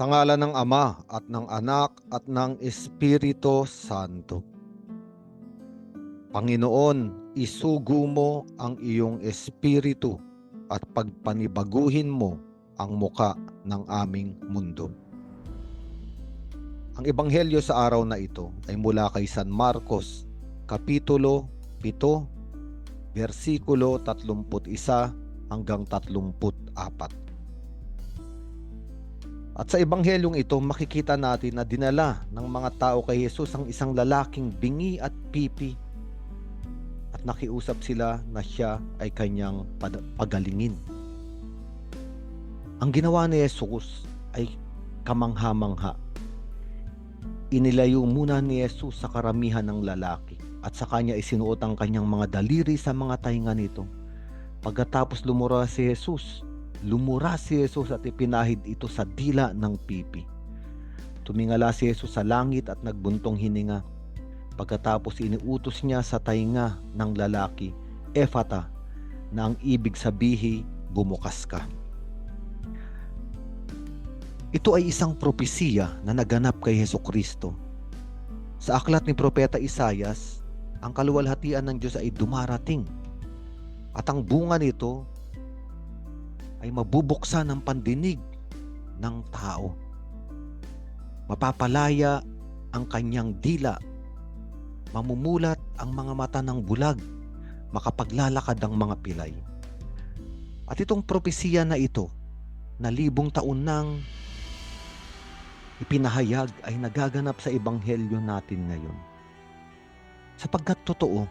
Sa ngala ng Ama at ng Anak at ng Espiritu Santo. Panginoon, isugo mo ang iyong espiritu at pagpanibaguhin mo ang muka ng aming mundo. Ang ebanghelyo sa araw na ito ay mula kay San Marcos, kapitulo 7, versikulo 31 hanggang 34. At sa ebanghelyong ito, makikita natin na dinala ng mga tao kay Jesus ang isang lalaking bingi at pipi at nakiusap sila na siya ay kanyang pagalingin. Ang ginawa ni Jesus ay kamangha-mangha. Inilayo muna ni Jesus sa karamihan ng lalaki at sa kanya isinuot ang kanyang mga daliri sa mga tainga nito. Pagkatapos lumura si Jesus, lumura si Jesus at ipinahid ito sa dila ng pipi. Tumingala si Jesus sa langit at nagbuntong hininga. Pagkatapos iniutos niya sa tainga ng lalaki, Efata, na ang ibig sabihi, bumukas ka. Ito ay isang propesiya na naganap kay Heso Kristo. Sa aklat ni Propeta Isayas, ang kaluwalhatian ng Diyos ay dumarating. At ang bunga nito ay mabubuksan ng pandinig ng tao. Mapapalaya ang kanyang dila. Mamumulat ang mga mata ng bulag. Makapaglalakad ang mga pilay. At itong propesiya na ito, na libong taon nang ipinahayag ay nagaganap sa ebanghelyo natin ngayon. Sapagkat totoo,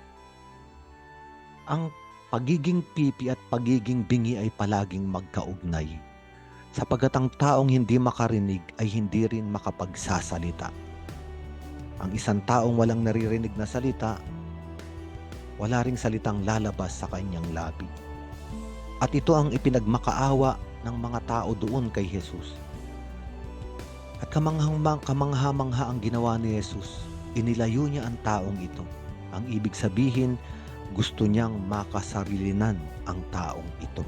ang pagiging pipi at pagiging bingi ay palaging magkaugnay. Sapagat ang taong hindi makarinig ay hindi rin makapagsasalita. Ang isang taong walang naririnig na salita, wala ring salitang lalabas sa kanyang labi. At ito ang ipinagmakaawa ng mga tao doon kay Jesus. At kamanghang kamangha-mangha ang ginawa ni Jesus. Inilayo niya ang taong ito. Ang ibig sabihin, gusto niyang makasarilinan ang taong ito.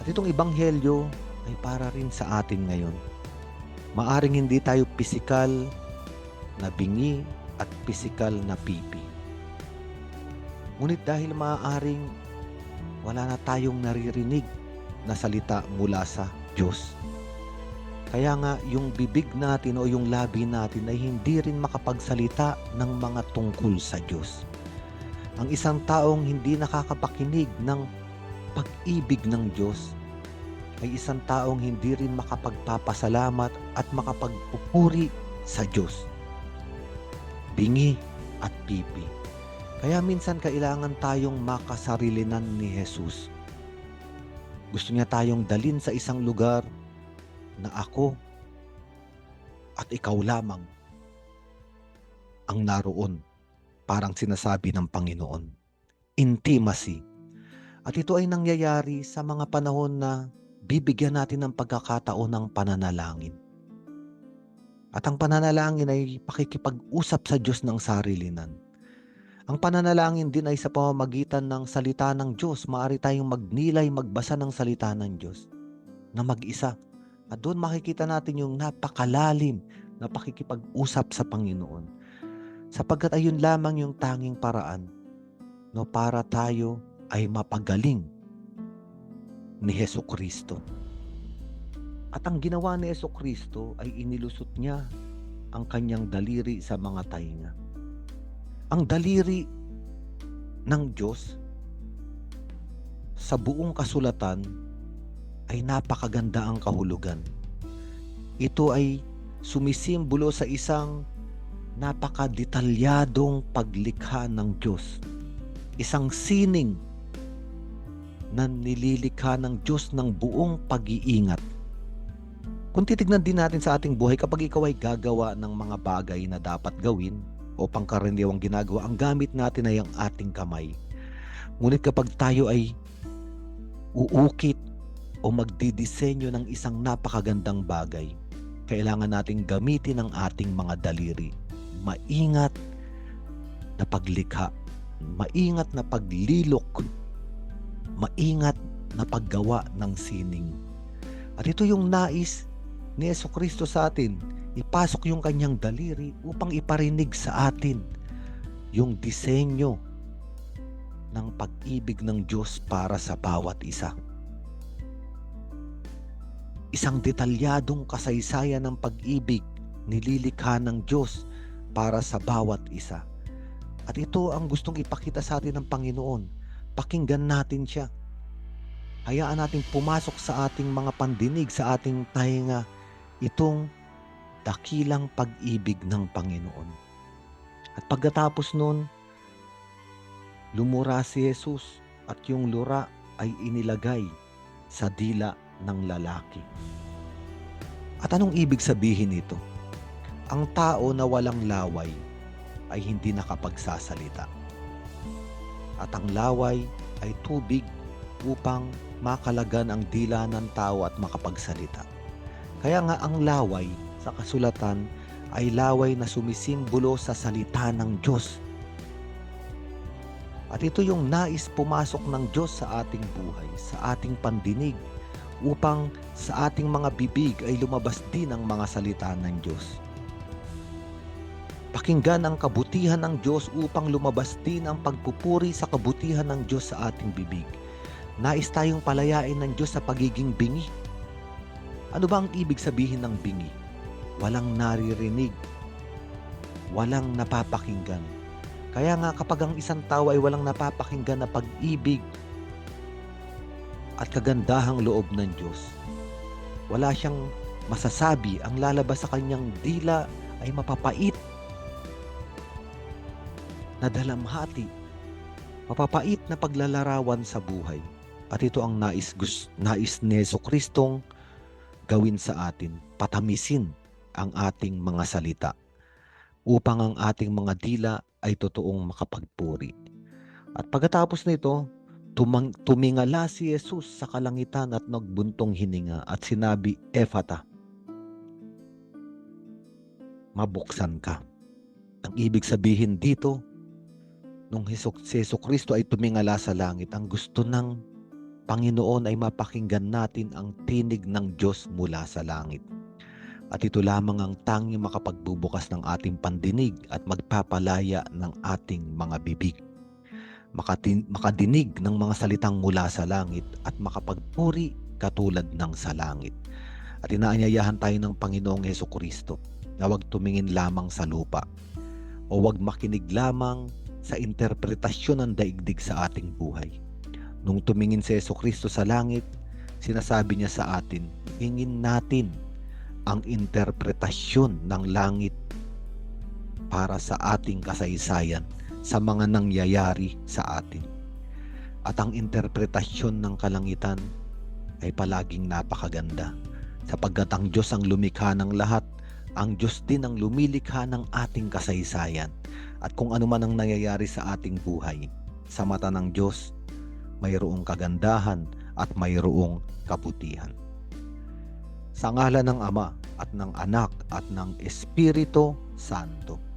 At itong ebanghelyo ay para rin sa atin ngayon. Maaring hindi tayo pisikal na bingi at pisikal na pipi. Ngunit dahil maaaring wala na tayong naririnig na salita mula sa Diyos. Kaya nga yung bibig natin o yung labi natin ay hindi rin makapagsalita ng mga tungkol sa Diyos. Ang isang taong hindi nakakapakinig ng pag-ibig ng Diyos ay isang taong hindi rin makapagpapasalamat at makapagpupuri sa Diyos. Bingi at pipi. Kaya minsan kailangan tayong makasarilinan ni Jesus. Gusto niya tayong dalin sa isang lugar na ako at ikaw lamang ang naroon parang sinasabi ng Panginoon. Intimacy. At ito ay nangyayari sa mga panahon na bibigyan natin ng pagkakataon ng pananalangin. At ang pananalangin ay pakikipag-usap sa Diyos ng sarilinan. Ang pananalangin din ay sa pamamagitan ng salita ng Diyos. Maari tayong magnilay, magbasa ng salita ng Diyos na mag-isa. At doon makikita natin yung napakalalim na pakikipag-usap sa Panginoon. Sapagkat ayun lamang yung tanging paraan no para tayo ay mapagaling ni Heso Kristo. At ang ginawa ni Heso Kristo ay inilusot niya ang kanyang daliri sa mga tainga. Ang daliri ng Diyos sa buong kasulatan ay napakaganda ang kahulugan. Ito ay sumisimbolo sa isang napakadetalyadong paglikha ng Diyos. Isang sining na nililikha ng Diyos ng buong pag-iingat. Kung titignan din natin sa ating buhay, kapag ikaw ay gagawa ng mga bagay na dapat gawin o pangkaraniwang ginagawa, ang gamit natin ay ang ating kamay. Ngunit kapag tayo ay uukit o magdidisenyo ng isang napakagandang bagay, kailangan nating gamitin ang ating mga daliri. Maingat na paglikha, maingat na paglilok, maingat na paggawa ng sining. At ito yung nais ni Yeso Kristo sa atin. Ipasok yung kanyang daliri upang iparinig sa atin yung disenyo ng pag-ibig ng Diyos para sa bawat isa. Isang detalyadong kasaysayan ng pag-ibig nililikha ng Diyos para sa bawat isa. At ito ang gustong ipakita sa atin ng Panginoon. Pakinggan natin siya. Hayaan natin pumasok sa ating mga pandinig, sa ating tahinga, itong dakilang pag-ibig ng Panginoon. At pagkatapos nun, lumura si Jesus at yung lura ay inilagay sa dila ng lalaki. At anong ibig sabihin nito? Ang tao na walang laway ay hindi nakapagsasalita. At ang laway ay tubig upang makalagan ang dila ng tao at makapagsalita. Kaya nga ang laway sa kasulatan ay laway na sumisimbolo sa salita ng Diyos. At ito yung nais pumasok ng Diyos sa ating buhay, sa ating pandinig, upang sa ating mga bibig ay lumabas din ang mga salita ng Diyos. Pakinggan ang kabutihan ng Diyos upang lumabas din ang pagpupuri sa kabutihan ng Diyos sa ating bibig. Nais tayong palayain ng Diyos sa pagiging bingi. Ano ba ang ibig sabihin ng bingi? Walang naririnig. Walang napapakinggan. Kaya nga kapag ang isang tao ay walang napapakinggan na pag-ibig at kagandahang loob ng Diyos, wala siyang masasabi. Ang lalabas sa kanyang dila ay mapapait na dalamhati, mapapait na paglalarawan sa buhay. At ito ang nais, nais ni Yeso Kristong gawin sa atin, patamisin ang ating mga salita upang ang ating mga dila ay totoong makapagpuri. At pagkatapos nito, tumang, tumingala si Jesus sa kalangitan at nagbuntong hininga at sinabi, Efata, mabuksan ka. Ang ibig sabihin dito, nung si Kristo ay tumingala sa langit, ang gusto ng Panginoon ay mapakinggan natin ang tinig ng Diyos mula sa langit. At ito lamang ang tanging makapagbubukas ng ating pandinig at magpapalaya ng ating mga bibig. Makatin, makadinig ng mga salitang mula sa langit at makapagpuri katulad ng sa langit. At inaanyayahan tayo ng Panginoong Heso Kristo na huwag tumingin lamang sa lupa o huwag makinig lamang sa interpretasyon ng daigdig sa ating buhay. Nung tumingin si Yeso Kristo sa langit, sinasabi niya sa atin, hingin natin ang interpretasyon ng langit para sa ating kasaysayan sa mga nangyayari sa atin. At ang interpretasyon ng kalangitan ay palaging napakaganda sapagkat ang Diyos ang lumikha ng lahat, ang Diyos din ang lumilikha ng ating kasaysayan. At kung ano man ang nangyayari sa ating buhay, sa mata ng Diyos, mayroong kagandahan at mayroong kabutihan. Sa ngalan ng Ama at ng Anak at ng Espiritu Santo.